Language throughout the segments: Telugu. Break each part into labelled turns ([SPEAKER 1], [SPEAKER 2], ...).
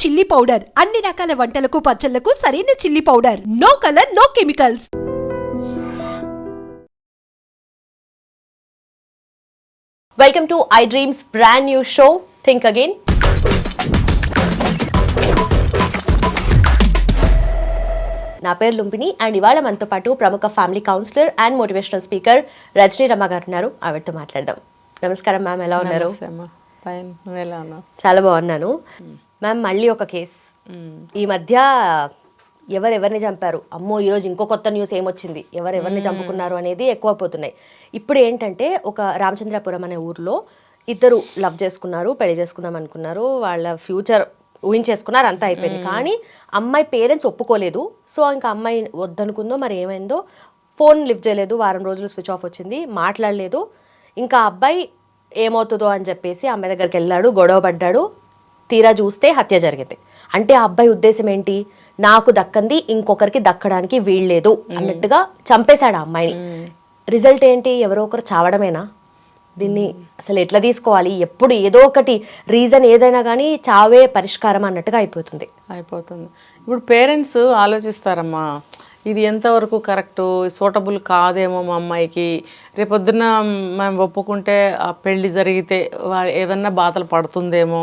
[SPEAKER 1] Chilli powder. అన్ని రకాల వంటలకు పచ్చళ్ళకు సరైన chilli powder. No colour no chemicals.
[SPEAKER 2] Welcome to iDreams brand new show think again నా పేరు లుంపిని అండ్ ఇవాళ మనతో పాటు ప్రముఖ family counsellor and motivational speaker Rajani Ramma garu ఉన్నారు. ఆవిడతో మాట్లాడదాం. నమస్కారం మ్యామ్ ఎలా ఉన్నారు? చాలా బాగున్నాను. మ్యామ్ మళ్ళీ ఒక కేస్. ఈ మధ్య ఎవరెవరిని చంపారు? అమ్మో ఈరోజు ఇంకో కొత్త న్యూస్ ఏమొచ్చింది? ఎవరెవరిని చంపుకున్నారు అనేది ఎక్కువ పోతున్నాయి ఇప్పుడు ఏంటంటే ఒక రామచంద్రాపురం అనే ఊర్లో ఇద్దరు లవ్ చేసుకున్నారు పెళ్ళి చేసుకుందాం అనుకున్నారు. వాళ్ళ ఫ్యూచర్ ఊహించేసుకున్నారు అంతా అయిపోయింది. కానీ అమ్మాయి పేరెంట్స్ ఒప్పుకోలేదు. సో ఇంకా అమ్మాయి వద్దనుకుందో మరి ఏమైందో ఫోన్ లిఫ్ట్ చేయలేదు. వారం రోజులు స్విచ్ ఆఫ్ వచ్చింది. మాట్లాడలేదు. ఇంకా అబ్బాయి ఏమవుతుందో అని చెప్పేసి అమ్మాయి దగ్గరికి వెళ్ళాడు గొడవ పడ్డాడు. తీరా చూస్తే హత్య జరిగింది. అంటే ఆ అబ్బాయి ఉద్దేశం ఏంటి? నాకు దక్కంది ఇంకొకరికి దక్కడానికి వీల్లేదు అన్నట్టుగా చంపేశాడు ఆ అమ్మాయిని. రిజల్ట్ ఏంటి? ఎవరో ఒకరు చావడమేనా? దీన్ని అసలు ఎట్లా తీసుకోవాలి? ఎప్పుడు ఏదో ఒకటి రీజన్ ఏదైనా కానీ చావే పరిష్కారం అన్నట్టుగా అయిపోతుంది.
[SPEAKER 3] అయిపోతుంది. ఇప్పుడు పేరెంట్స్ ఆలోచిస్తారమ్మా. ఇది ఎంతవరకు కరెక్ట్? సూటబుల్ కాదేమో మా అమ్మాయికి. రేపొద్దున మేము ఒప్పుకుంటే ఆ పెళ్ళి జరిగితే ఏదన్నా బాధలు పడుతుందేమో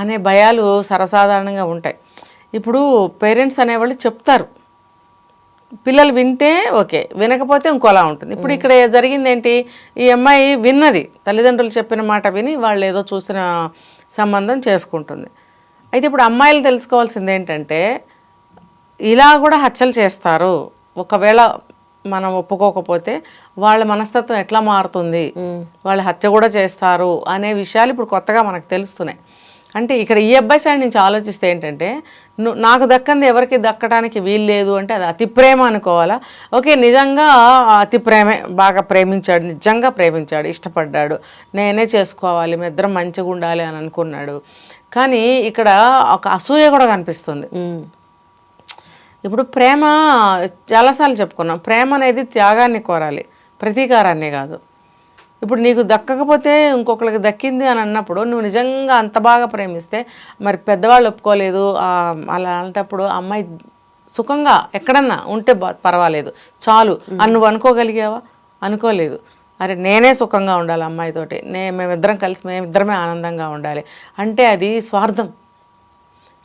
[SPEAKER 3] అనే భయాలు సర్వసాధారణంగా ఉంటాయి. ఇప్పుడు పేరెంట్స్ అనేవాళ్ళు చెప్తారు. పిల్లలు వింటే ఓకే వినకపోతే ఇంకోలా ఉంటుంది. ఇప్పుడు ఇక్కడ జరిగింది ఏంటి ఈ అమ్మాయి విన్నది. తల్లిదండ్రులు చెప్పిన మాట విని వాళ్ళు ఏదో చూసిన సంబంధం చేసుకుంటుంది. అయితే ఇప్పుడు అమ్మాయిలు తెలుసుకోవాల్సింది ఏంటంటే ఇలా కూడా హత్యలు చేస్తారు. ఒకవేళ మనం ఒప్పుకోకపోతే వాళ్ళ మనస్తత్వం ఎట్లా మారుతుంది? వాళ్ళు హత్య కూడా చేస్తారు అనే విషయాలు ఇప్పుడు కొత్తగా మనకు తెలుస్తున్నాయి. అంటే ఇక్కడ ఈ అబ్బాయి సైడ్ నుంచి ఆలోచిస్తే ఏంటంటే నాకు దక్కంది ఎవరికి దక్కడానికి వీలు లేదు అంటే అది అతి ప్రేమ అనుకోవాలా? ఓకే నిజంగా అతి ప్రేమే బాగా ప్రేమించాడు నిజంగా ప్రేమించాడు ఇష్టపడ్డాడు. నేనే చేసుకోవాలి మీ ఇద్దరం మంచిగా ఉండాలి అని అనుకున్నాడు. కానీ ఇక్కడ ఒక అసూయ కూడా కనిపిస్తుంది. ఇప్పుడు ప్రేమ చాలాసార్లు చెప్పుకున్నాం. ప్రేమ అనేది త్యాగాన్ని కోరాలి. ప్రతీకారాన్ని కాదు. ఇప్పుడు నీకు దక్కకపోతే ఇంకొకరికి దక్కింది అని అన్నప్పుడు నువ్వు నిజంగా అంత బాగా ప్రేమిస్తే మరి పెద్దవాళ్ళు ఒప్పుకోలేదు. అలా అనేటప్పుడు ఆ అమ్మాయి సుఖంగా ఎక్కడన్నా ఉంటే బా- పర్వాలేదు. చాలు. అని నువ్వు అనుకోగలిగావా? అనుకోలేదు. అరే నేనే సుఖంగా ఉండాలి అమ్మాయితోటి. నే మేమిద్దరం కలిసి మేమిద్దరమే ఆనందంగా ఉండాలి. అంటే అది స్వార్థం.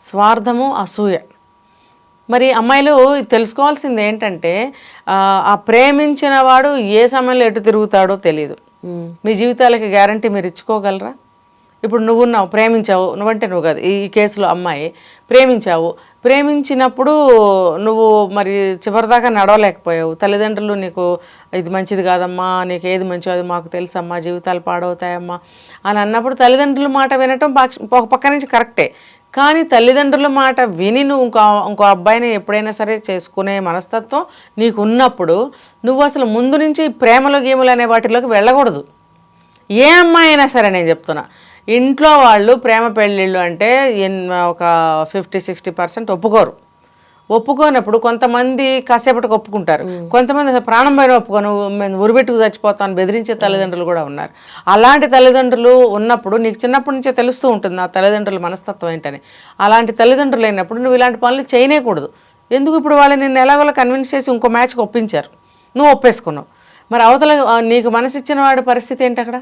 [SPEAKER 3] స్వార్థము అసూయ. మరి అమ్మాయిలు తెలుసుకోవాల్సింది ఏంటంటే ఆ, ప్రేమించిన వాడు ఏ సమయంలో ఎటు తిరుగుతాడో తెలియదు మీ జీవితాలకి గ్యారంటీ మీరు ఇచ్చుకోగలరా? ఇప్పుడు నువ్వున్నావు ప్రేమించావు నువ్వంటే నువ్వు కాదు. ఈ కేసులో అమ్మాయి ప్రేమించావు. ప్రేమించినప్పుడు నువ్వు మరి చివరిదాకా నడవలేకపోయావు. తల్లిదండ్రులు నీకు ఇది మంచిది కాదమ్మా నీకు ఏది మంచిదో అది మాకు తెలుసమ్మా జీవితాలు పాడవుతాయమ్మా అని అన్నప్పుడు తల్లిదండ్రుల మాట వినటం ఒక పక్క నుంచి కరెక్టే. కానీ తల్లిదండ్రుల మాట విని నువ్వు ఇంకో ఇంకో అబ్బాయిని ఎప్పుడైనా సరే చేసుకునే మనస్తత్వం నీకు ఉన్నప్పుడు నువ్వు అసలు ముందు నుంచి ప్రేమలు గేములు అనే వాటిలోకి వెళ్ళకూడదు. ఏ అమ్మాయి అయినా సరే నేను చెప్తున్నా. ఇంట్లో వాళ్ళు ప్రేమ పెళ్ళిళ్ళు అంటే ఎన్ ఒక ఫిఫ్టీ సిక్స్టీ పర్సెంట్ ఒప్పుకోరు. ఒప్పుకోనప్పుడు కొంతమంది కాసేపటికి ఒప్పుకుంటారు. కొంతమంది ప్రాణం పైన ఒప్పుకోను. మేము ఉరిబెట్టుకు చచ్చిపోతాను బెదిరించే తల్లిదండ్రులు కూడా ఉన్నారు. అలాంటి తల్లిదండ్రులు ఉన్నప్పుడు నీకు చిన్నప్పటి నుంచే తెలుస్తూ ఉంటుంది నా తల్లిదండ్రుల మనస్తత్వం ఏంటని. అలాంటి తల్లిదండ్రులు అయినప్పుడు నువ్వు ఇలాంటి పనులు చేయనేకూడదు. ఎందుకు ఇప్పుడు వాళ్ళు నిన్ను ఎలాగోలా కన్విన్స్ చేసి ఇంకో మ్యాచ్కి ఒప్పించారు? నువ్వు ఒప్పేసుకున్నావు. మరి అవతల ఆ, నీకు మనసిచ్చిన వాడి పరిస్థితి ఏంటి అక్కడ?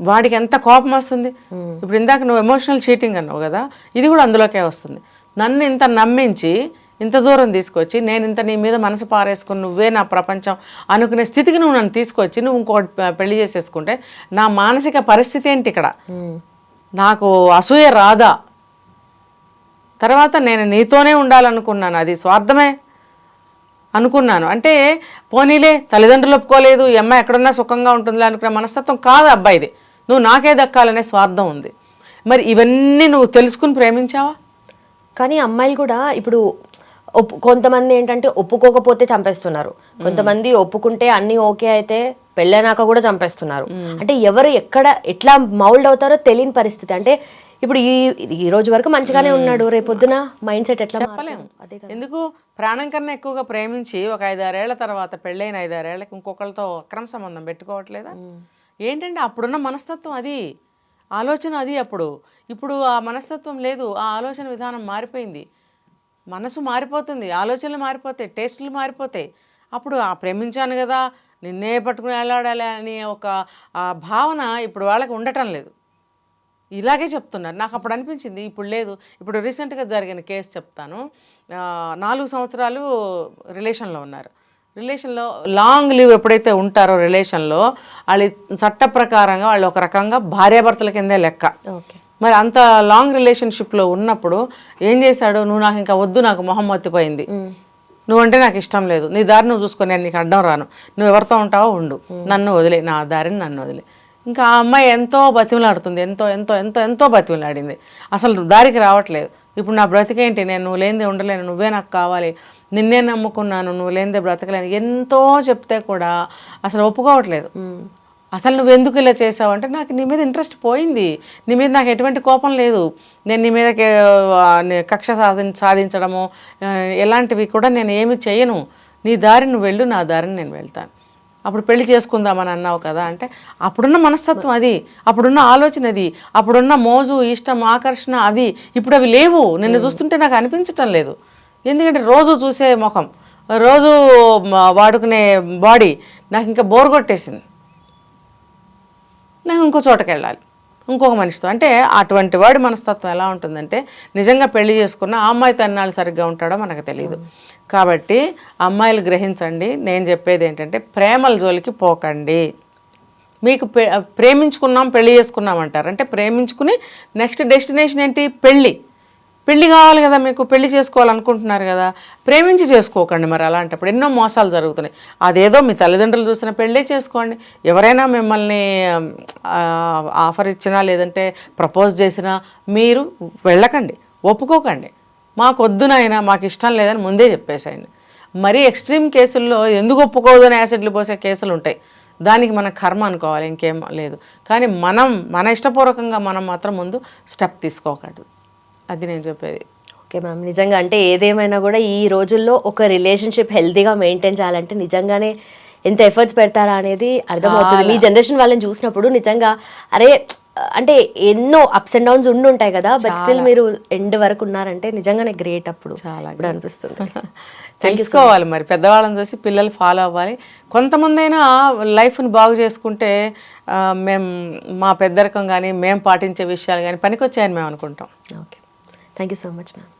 [SPEAKER 3] వాడికి ఎంత కోపం వస్తుంది? ఇప్పుడు ఇందాక నువ్వు ఎమోషనల్ చీటింగ్ అన్నావు కదా ఇది కూడా అందులోకే వస్తుంది. నన్ను ఇంత నమ్మించి ఇంత దూరం తీసుకొచ్చి నేను ఇంత నీ మీద మనసు పారేసుకుని నువ్వే నా ప్రపంచం అనుకునే స్థితికి నువ్వు నన్ను తీసుకొచ్చి నువ్వు ఇంకోటి పెళ్ళి చేసేసుకుంటే నా మానసిక పరిస్థితి ఏంటి ఇక్కడ? నాకు అసూయ రాదా? తర్వాత నేను నీతోనే ఉండాలనుకున్నాను. అది స్వార్థమే అనుకున్నాను. అంటే పోనీలే తల్లిదండ్రులు ఒప్పుకోలేదు ఈ అమ్మాయి ఎక్కడున్నా సుఖంగా ఉంటుందిలే అనుకునే మనస్తత్వం కాదు అబ్బాయిది. నువ్వు నాకే దక్కాలనే స్వార్థం ఉంది. మరి ఇవన్నీ నువ్వు తెలుసుకుని ప్రేమించావా?
[SPEAKER 2] కానీ అమ్మాయిలు కూడా ఇప్పుడు ఒప్పు కొంతమంది ఏంటంటే ఒప్పుకోకపోతే చంపేస్తున్నారు. కొంతమంది ఒప్పుకుంటే అన్ని ఓకే అయితే పెళ్ళైనాక కూడా చంపేస్తున్నారు. అంటే ఎవరు ఎక్కడ ఎట్లా మౌల్డ్ అవుతారో తెలియని పరిస్థితి. అంటే ఇప్పుడు ఈ ఈ రోజు వరకు మంచిగానే ఉన్నాడు రేపొద్దున మైండ్ సెట్ ఎట్లా
[SPEAKER 3] చెప్పలేము ఎందుకు? ప్రాణం కన్నా ఎక్కువగా ప్రేమించి ఒక ఐదారేళ్ళ తర్వాత పెళ్ళైన ఐదారేళ్ళకి ఇంకొకరితో అక్రమ సంబంధం పెట్టుకోవట్లేదా? ఏంటంటే అప్పుడున్న మనస్తత్వం అది. ఆలోచన అది అప్పుడు. ఇప్పుడు ఆ మనస్తత్వం లేదు ఆ ఆలోచన విధానం మారిపోయింది. మనసు మారిపోతుంది ఆలోచనలు మారిపోతాయి టేస్టులు మారిపోతాయి. అప్పుడు ఆ ప్రేమించాను కదా నిన్నే పట్టుకుని వెళ్ళాడాలి అనే ఒక ఆ భావన ఇప్పుడు వాళ్ళకి ఉండటం లేదు. ఇలాగే చెప్తున్నారు. నాకు అప్పుడు అనిపించింది ఇప్పుడు లేదు. ఇప్పుడు రీసెంట్గా జరిగిన కేసు చెప్తాను. నాలుగు సంవత్సరాలు రిలేషన్లో ఉన్నారు. రిలేషన్లో లాంగ్ లీవ్ ఎప్పుడైతే ఉంటారో రిలేషన్లో వాళ్ళ చట్ట ప్రకారంగా వాళ్ళు ఒక రకంగా భార్యాభర్తల కిందే లెక్క. మరి అంత లాంగ్ రిలేషన్షిప్లో ఉన్నప్పుడు ఏం చేశాడు? నువ్వు నాకు ఇంకా వద్దు నాకు మొహం మత్తిపోయింది. నువ్వంటే నాకు ఇష్టం లేదు. నీ దారి నువ్వు చూసుకొని నేను నీకు అడ్డం రాను. నువ్వు ఎవరితో ఉంటావో ఉండు. నన్ను వదిలే నా దారిని నన్ను వదిలే. ఇంకా ఆ అమ్మాయి ఎంతో బతిమలాడుతుంది ఎంతో ఎంతో ఎంతో ఎంతో బతిమలాడింది. అసలు దారికి రావట్లేదు. ఇప్పుడు నా బ్రతికేంటి? నేను నువ్వు లేనిదే ఉండలేను. నువ్వే నాకు కావాలి. నిన్నే నమ్ముకున్నాను నువ్వు లేనిదే బ్రతకలేను. ఎంతో చెప్తే కూడా అసలు ఒప్పుకోవట్లేదు. అసలు నువ్వు ఎందుకు ఇలా చేసావు అంటే నాకు నీ మీద ఇంట్రెస్ట్ పోయింది. నీ మీద నాకు ఎటువంటి కోపం లేదు. నేను నీ మీద కక్ష సాధి సాధించడము ఎలాంటివి కూడా నేను ఏమి చేయను. నీ దారి నువ్వు వెళ్ళు నా దారిని నేను వెళ్తాను. అప్పుడు పెళ్ళి చేసుకుందామని అన్నావు కదా అంటే అప్పుడున్న మనస్తత్వం అది. అప్పుడున్న ఆలోచన అది. అప్పుడున్న మోజు ఇష్టం ఆకర్షణ అది. ఇప్పుడు అవి లేవు. నిన్ను చూస్తుంటే నాకు అనిపించటం లేదు. ఎందుకంటే రోజు చూసే ముఖం. రోజు వాడుకునే బాడీ నాకు ఇంకా బోర్ కొట్టేసింది. నేను ఇంకో చోటకి వెళ్ళాలి ఇంకొక మనిషితో. అంటే అటువంటి వాడి మనస్తత్వం ఎలా ఉంటుందంటే నిజంగా పెళ్ళి చేసుకున్న ఆ అమ్మాయి తన్నాళ్ళు సరిగ్గా ఉంటాడో మనకు తెలియదు కాబట్టి అమ్మాయిలు గ్రహించండి. నేను చెప్పేది ఏంటంటే ప్రేమల జోలికి పోకండి. మీకు ప్రేమించుకున్నాం పెళ్ళి చేసుకున్నాం అంటారు. అంటే ప్రేమించుకుని నెక్స్ట్ డెస్టినేషన్ ఏంటి? పెళ్ళి పెళ్ళి కావాలి కదా మీకు పెళ్ళి చేసుకోవాలనుకుంటున్నారు కదా ప్రేమించి చేసుకోకండి మరి అలాంటప్పుడు. ఎన్నో మోసాలు జరుగుతున్నాయి. అదేదో మీ తల్లిదండ్రులు చూసిన పెళ్ళే చేసుకోండి. ఎవరైనా మిమ్మల్ని ఆఫర్ ఇచ్చినా లేదంటే ప్రపోజ్ చేసినా మీరు వెళ్ళకండి. ఒప్పుకోకండి. మాకు వద్దునైనా మాకు ఇష్టం లేదని ముందే చెప్పేసేయండి. మరీ ఎక్స్ట్రీమ్ కేసుల్లో ఎందుకు ఒప్పుకోదని అని యాసిడ్లు పోసే కేసులు ఉంటాయి. దానికి మన కర్మ అనుకోవాలి ఇంకేం లేదు. కానీ మనం మన ఇష్టపూర్వకంగా మనం మాత్రం ముందు స్టెప్ తీసుకోకూడదు అది నేను చెప్పేది.
[SPEAKER 2] ఓకే మ్యామ్ నిజంగా అంటే ఏదేమైనా కూడా ఈ రోజుల్లో ఒక రిలేషన్షిప్ హెల్తీగా మెయింటైన్ చేయాలంటే నిజంగానే ఎంత ఎఫర్ట్స్ పెడతారా అనేది అర్థమవుతుంది. మీ జనరేషన్ వాళ్ళని చూసినప్పుడు నిజంగా అరే అంటే ఎన్నో అప్స్ అండ్ డౌన్స్ ఉండి ఉంటాయి కదా బట్ స్టిల్ మీరు ఎండ్ వరకు ఉన్నారంటే నిజంగానే గ్రేట్ అప్పుడు
[SPEAKER 3] చాలా
[SPEAKER 2] ఇప్పుడు అనిపిస్తుంది.
[SPEAKER 3] తెలుసుకోవాలి మరి. పెద్దవాళ్ళని చూసి పిల్లలు ఫాలో అవ్వాలి. కొంతమంది అయినా లైఫ్ని బాగు చేసుకుంటే మేము మా పెద్దరికం కానీ మేము పాటించే విషయాలు కానీ పనికొచ్చాయని మేము అనుకుంటాం.
[SPEAKER 2] Okay. Thank you so much ma'am